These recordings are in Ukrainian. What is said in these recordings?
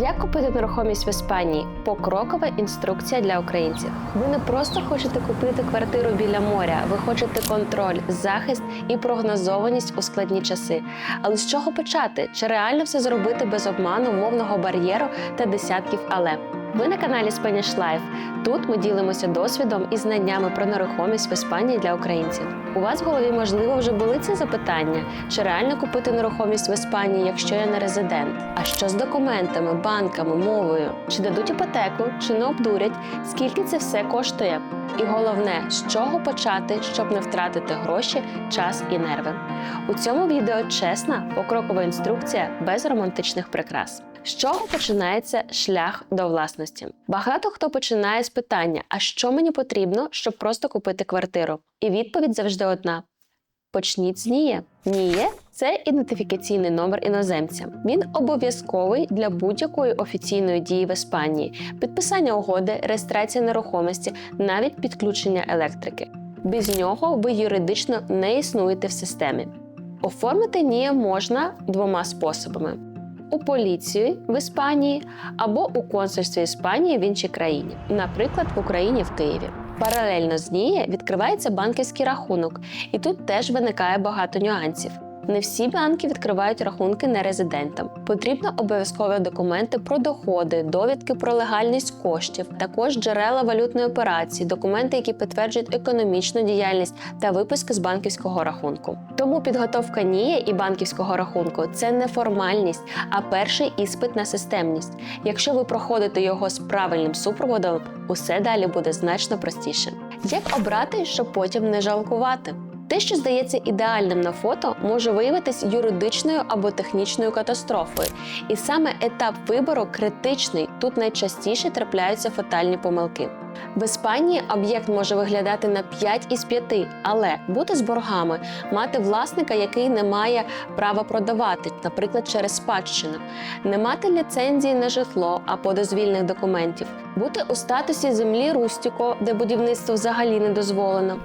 Як купити нерухомість в Іспанії? Покрокова інструкція для українців. Ви не просто хочете купити квартиру біля моря, ви хочете контроль, захист і прогнозованість у складні часи. Але з чого почати? Чи реально все зробити без обману, мовного бар'єру та десятків але? Ви на каналі Spanish Life. Тут ми ділимося досвідом і знаннями про нерухомість в Іспанії для українців. У вас в голові можливо вже були ці запитання, чи реально купити нерухомість в Іспанії, якщо я не резидент? А що з документами, банками, мовою? Чи дадуть іпотеку, чи не обдурять? Скільки це все коштує? І головне, з чого почати, щоб не втратити гроші, час і нерви. У цьому відео чесна покрокова інструкція без романтичних прикрас. З чого починається шлях до власності? Багато хто починає з питання: а що мені потрібно, щоб просто купити квартиру? І відповідь завжди одна: почніть з НІЄ. НІЄ – це ідентифікаційний номер іноземця. Він обов'язковий для будь-якої офіційної дії в Іспанії: підписання угоди, реєстрація нерухомості, навіть підключення електрики. Без нього ви юридично не існуєте в системі. Оформити НІЄ можна двома способами: у поліції в Іспанії або у консульстві Іспанії в іншій країні, наприклад, в Україні в Києві. Паралельно з нею відкривається банківський рахунок, і тут теж виникає багато нюансів. Не всі банки відкривають рахунки нерезидентам. Потрібно обов'язкові документи про доходи, довідки про легальність коштів, також джерела валютної операції, документи, які підтверджують економічну діяльність та виписки з банківського рахунку. Тому підготовка НІЄ і банківського рахунку це не формальність, а перший іспит на системність. Якщо ви проходите його з правильним супроводом, усе далі буде значно простіше. Як обрати, щоб потім не жалкувати? Те, що здається ідеальним на фото, може виявитись юридичною або технічною катастрофою. І саме етап вибору критичний. Тут найчастіше трапляються фатальні помилки. В Іспанії об'єкт може виглядати на 5 із 5, але бути з боргами, мати власника, який не має права продавати, наприклад, через спадщину, не мати ліцензії на житло або дозвільних документів, бути у статусі землі Рустіко, де будівництво взагалі не дозволено.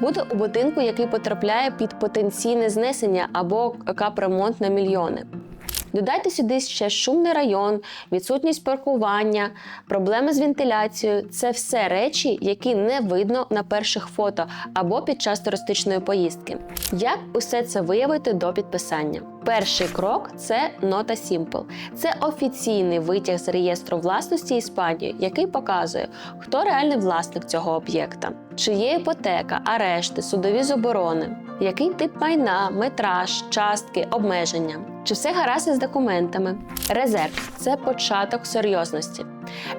Бути у будинку, який потрапляє під потенційне знесення або капремонт на мільйони. Додайте сюди ще шумний район, відсутність паркування, проблеми з вентиляцією це все речі, які не видно на перших фото або під час туристичної поїздки. Як усе це виявити до підписання? Перший крок це нота Simple. Це офіційний витяг з реєстру власності Іспанії, який показує, хто реальний власник цього об'єкта, чи є іпотека, арешти, судові заборони, який тип майна, метраж, частки, обмеження. Чи все гаразд із документами? Резерв це початок серйозності.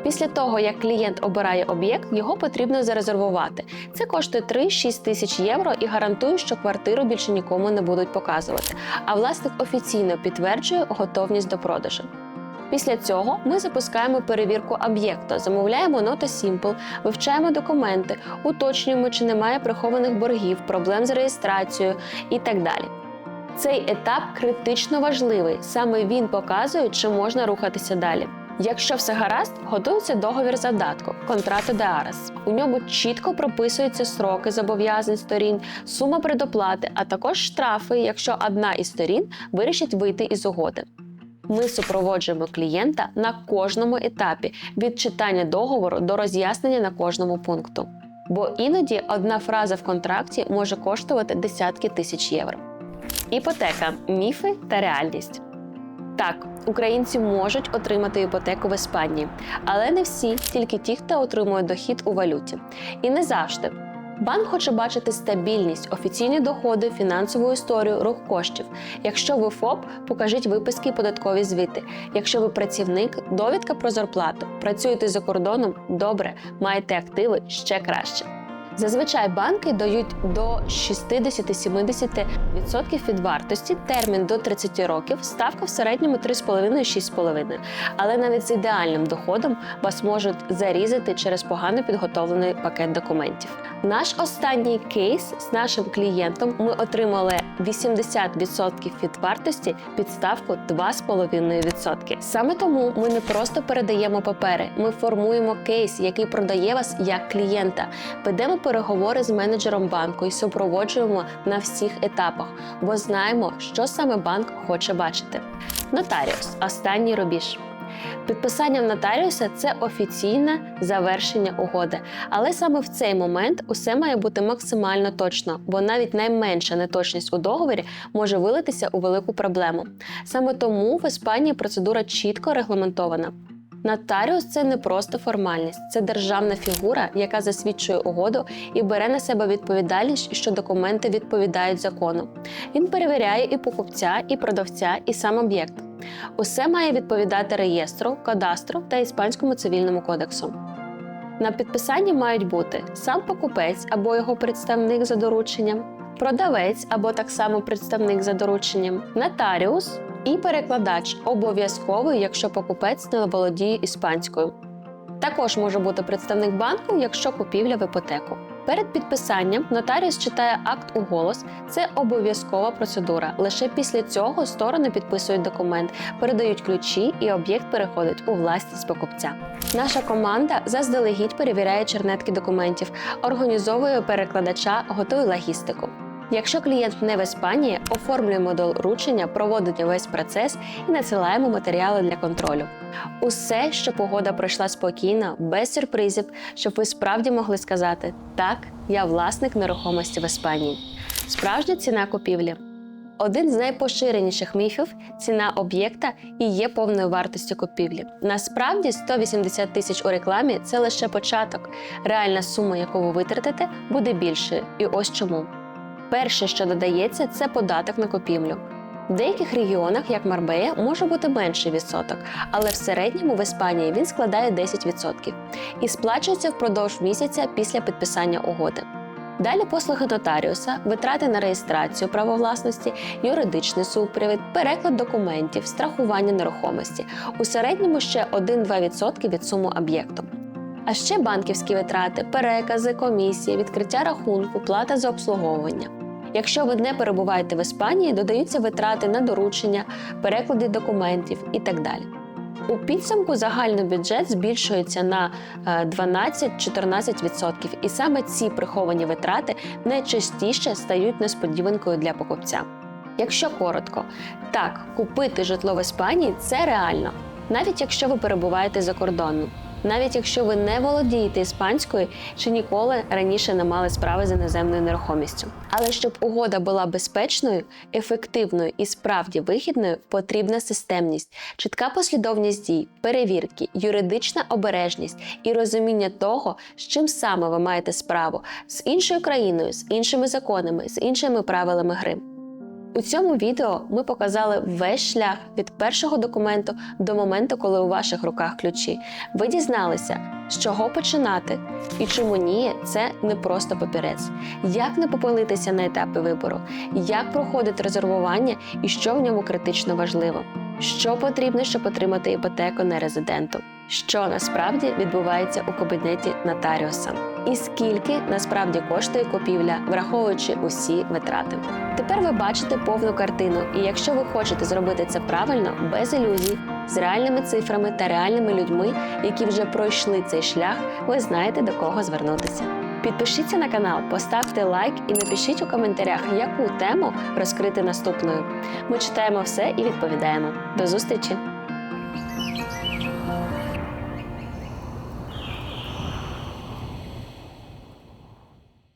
Після того, як клієнт обирає об'єкт, його потрібно зарезервувати. Це коштує 3-6 тисяч євро і гарантує, що квартиру більше нікому не будуть показувати. А власник офіційно підтверджує готовність до продажу. Після цього ми запускаємо перевірку об'єкту, замовляємо нота Simple, вивчаємо документи, уточнюємо, чи немає прихованих боргів, проблем з реєстрацією і так далі. Цей етап критично важливий. Саме він показує, чи можна рухатися далі. Якщо все гаразд, готується договір задатку контрато де арес. У ньому чітко прописуються сроки зобов'язань сторін, сума предоплати, а також штрафи, якщо одна із сторін вирішить вийти із угоди. Ми супроводжуємо клієнта на кожному етапі від читання договору до роз'яснення на кожному пункту. Бо іноді одна фраза в контракті може коштувати десятки тисяч євро. Іпотека міфи та реальність. Так, українці можуть отримати іпотеку в Іспанії, але не всі, тільки ті, хто отримує дохід у валюті. І не завжди. Банк хоче бачити стабільність, офіційні доходи, фінансову історію, рух коштів. Якщо ви ФОП, покажіть виписки і податкові звіти. Якщо ви працівник, довідка про зарплату. Працюєте за кордоном добре, маєте активи ще краще. Зазвичай банки дають до 60-70% від вартості, термін до 30 років, ставка в середньому 3,5-6,5. Але навіть з ідеальним доходом вас можуть зарізати через погано підготовлений пакет документів. Наш останній кейс з нашим клієнтом ми отримали 80% від вартості під ставку 2,5%. Саме тому ми не просто передаємо папери, ми формуємо кейс, який продає вас як клієнта. Ведемо переговори з менеджером банку і супроводжуємо на всіх етапах, бо знаємо, що саме банк хоче бачити. Нотаріус останній рубіж. Підписання в нотаріуса це офіційне завершення угоди. Але саме в цей момент усе має бути максимально точно, бо навіть найменша неточність у договорі може вилитися у велику проблему. Саме тому в Іспанії процедура чітко регламентована. Нотаріус це не просто формальність, це державна фігура, яка засвідчує угоду і бере на себе відповідальність, що документи відповідають закону. Він перевіряє і покупця, і продавця, і сам об'єкт. Усе має відповідати реєстру, кадастру та іспанському цивільному кодексу. На підписанні мають бути сам покупець або його представник за дорученням, продавець або так само представник за дорученням, нотаріус і перекладач обов'язковий, якщо покупець не володіє іспанською. Також може бути представник банку, якщо купівля в іпотеку. Перед підписанням нотаріус читає акт у голос. Це обов'язкова процедура. Лише після цього сторони підписують документ, передають ключі, і об'єкт переходить у власність покупця. Наша команда заздалегідь перевіряє чернетки документів, організовує перекладача, готує логістику. Якщо клієнт не в Іспанії, оформлюємо доручення, проводимо весь процес і надсилаємо матеріали для контролю. Усе, щоб погода пройшла спокійно, без сюрпризів, щоб ви справді могли сказати: так, я власник нерухомості в Іспанії. Справжня ціна купівлі. Один з найпоширеніших міфів ціна об'єкта і є повною вартістю купівлі. Насправді 180 тисяч у рекламі це лише початок. Реальна сума, яку ви витратите, буде більшою. І ось чому. Перше, що додається, це податок на купівлю. В деяких регіонах, як Марбея, може бути менший відсоток, але в середньому в Іспанії він складає 10% і сплачується впродовж місяця після підписання угоди. Далі послуги нотаріуса, витрати на реєстрацію права власності, юридичний супровід, переклад документів, страхування нерухомості. У середньому ще 1-2% від суми об'єкту. А ще банківські витрати, перекази, комісії, відкриття рахунку, плата за обслуговування. Якщо ви не перебуваєте в Іспанії, додаються витрати на доручення, переклади документів і так далі. У підсумку загальний бюджет збільшується на е, 12-14%, і саме ці приховані витрати найчастіше стають несподіванкою для покупця. Якщо коротко, так, купити житло в Іспанії це реально, навіть якщо ви перебуваєте за кордоном. Навіть якщо ви не володієте іспанською чи ніколи раніше не мали справи з іноземною нерухомістю. Але щоб угода була безпечною, ефективною і справді вигідною, потрібна системність, чітка послідовність дій, перевірки, юридична обережність і розуміння того, з чим саме ви маєте справу з іншою країною, з іншими законами, з іншими правилами гри. У цьому відео ми показали весь шлях від першого документу до моменту, коли у ваших руках ключі. Ви дізналися, з чого починати і чому ні, це не просто папірець. Як не попилитися на етапи вибору, як проходить резервування і що в ньому критично важливо. Що потрібно, щоб отримати іпотеку на резиденту? Що насправді відбувається у кабінеті нотаріуса? І скільки насправді коштує купівля, враховуючи усі витрати? Тепер ви бачите повну картину, і якщо ви хочете зробити це правильно, без ілюзій, з реальними цифрами та реальними людьми, які вже пройшли цей шлях, ви знаєте до кого звернутися. Підпишіться на канал, поставте лайк і напишіть у коментарях, яку тему розкрити наступною. Ми читаємо все і відповідаємо. До зустрічі!